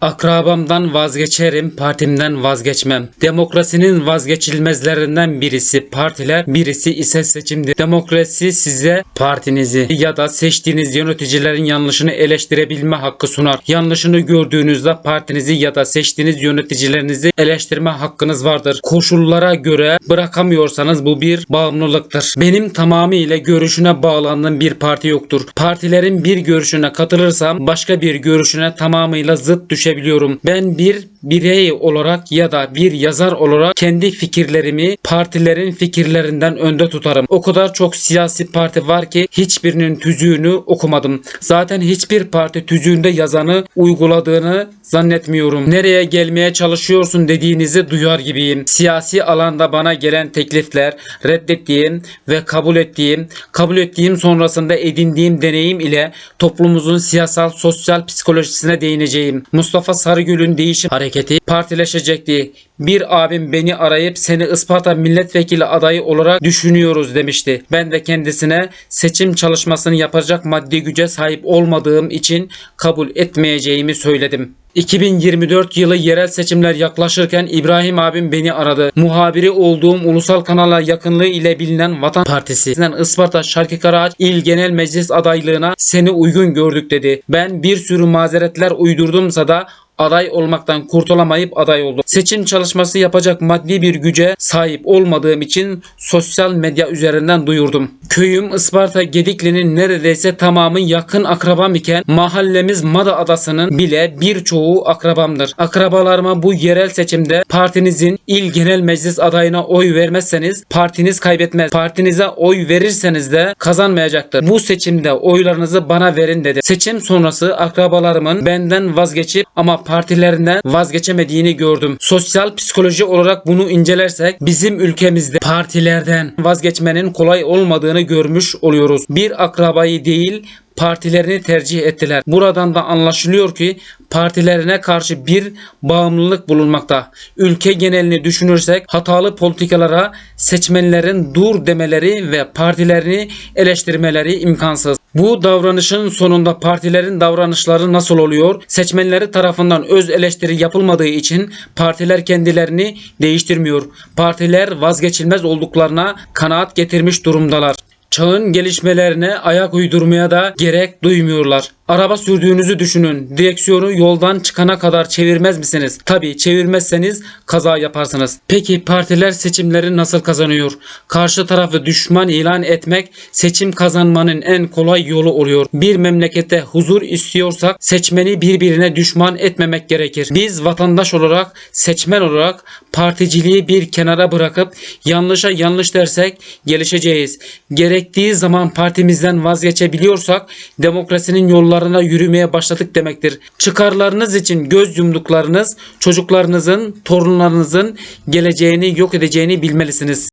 Akrabamdan vazgeçerim, partimden vazgeçmem. Demokrasinin vazgeçilmezlerinden birisi partiler, birisi ise seçimdir. Demokrasi size partinizi ya da seçtiğiniz yöneticilerin yanlışını eleştirebilme hakkı sunar. Yanlışını gördüğünüzde partinizi ya da seçtiğiniz yöneticilerinizi eleştirme hakkınız vardır. Koşullara göre bırakamıyorsanız bu bir bağımlılıktır. Benim tamamıyla görüşüne bağlandığım bir parti yoktur. Partilerin bir görüşüne katılırsam başka bir görüşüne tamamıyla zıt düşebiliyorum. Ben bir birey olarak ya da bir yazar olarak kendi fikirlerimi partilerin fikirlerinden önde tutarım. O kadar çok siyasi parti var ki hiçbirinin tüzüğünü okumadım. Zaten hiçbir parti tüzüğünde yazanı uyguladığını zannetmiyorum. Nereye gelmeye çalışıyorsun dediğinizi duyar gibiyim. Siyasi alanda bana gelen teklifler reddettiğim ve kabul ettiğim, kabul ettiğim sonrasında edindiğim deneyim ile toplumumuzun siyasal sosyal psikolojisine değineceğim. Mustafa Sarıgül'ün değişim hareketi partileşecekti. Bir abim beni arayıp seni Isparta milletvekili adayı olarak düşünüyoruz demişti. Ben de kendisine seçim çalışmasını yapacak maddi güce sahip olmadığım için kabul etmeyeceğimi söyledim. 2024 yılı yerel seçimler yaklaşırken İbrahim abim beni aradı. Muhabiri olduğum ulusal kanala yakınlığı ile bilinen Vatan Partisi'nden Isparta Şarkı Karaağaç İl Genel Meclis adaylığına seni uygun gördük dedi. Ben bir sürü mazeretler uydurdumsa da aday olmaktan kurtulamayıp aday oldum. Seçim çalışması yapacak maddi bir güce sahip olmadığım için sosyal medya üzerinden duyurdum. Köyüm Isparta Gedikli'nin neredeyse tamamı yakın akrabam iken mahallemiz Mada Adası'nın bile birçoğu akrabamdır. Akrabalarıma bu yerel seçimde partinizin il genel meclis adayına oy vermezseniz partiniz kaybetmez. Partinize oy verirseniz de kazanmayacaktır. Bu seçimde oylarınızı bana verin dedi. Seçim sonrası akrabalarımın benden vazgeçip ama partilerinden vazgeçemediğini gördüm. Sosyal psikoloji olarak bunu incelersek bizim ülkemizde partilerden vazgeçmenin kolay olmadığını görmüş oluyoruz. Bir akrabayı değil partilerini tercih ettiler. Buradan da anlaşılıyor ki partilerine karşı bir bağımlılık bulunmakta. Ülke genelini düşünürsek hatalı politikalara seçmenlerin dur demeleri ve partilerini eleştirmeleri imkansız. Bu davranışın sonunda partilerin davranışları nasıl oluyor? Seçmenleri tarafından öz eleştiri yapılmadığı için partiler kendilerini değiştirmiyor. Partiler vazgeçilmez olduklarına kanaat getirmiş durumdalar. Çağın gelişmelerine ayak uydurmaya da gerek duymuyorlar. Araba sürdüğünüzü düşünün. Direksiyonu yoldan çıkana kadar çevirmez misiniz? Tabii çevirmezseniz kaza yaparsınız. Peki partiler seçimleri nasıl kazanıyor? Karşı tarafı düşman ilan etmek seçim kazanmanın en kolay yolu oluyor. Bir memlekette huzur istiyorsak seçmeni birbirine düşman etmemek gerekir. Biz vatandaş olarak, seçmen olarak particiliği bir kenara bırakıp yanlışa yanlış dersek gelişeceğiz. Gerektiği zaman partimizden vazgeçebiliyorsak demokrasinin yollarına yürümeye başladık demektir. Çıkarlarınız için göz yumduklarınız çocuklarınızın, torunlarınızın geleceğini yok edeceğini bilmelisiniz.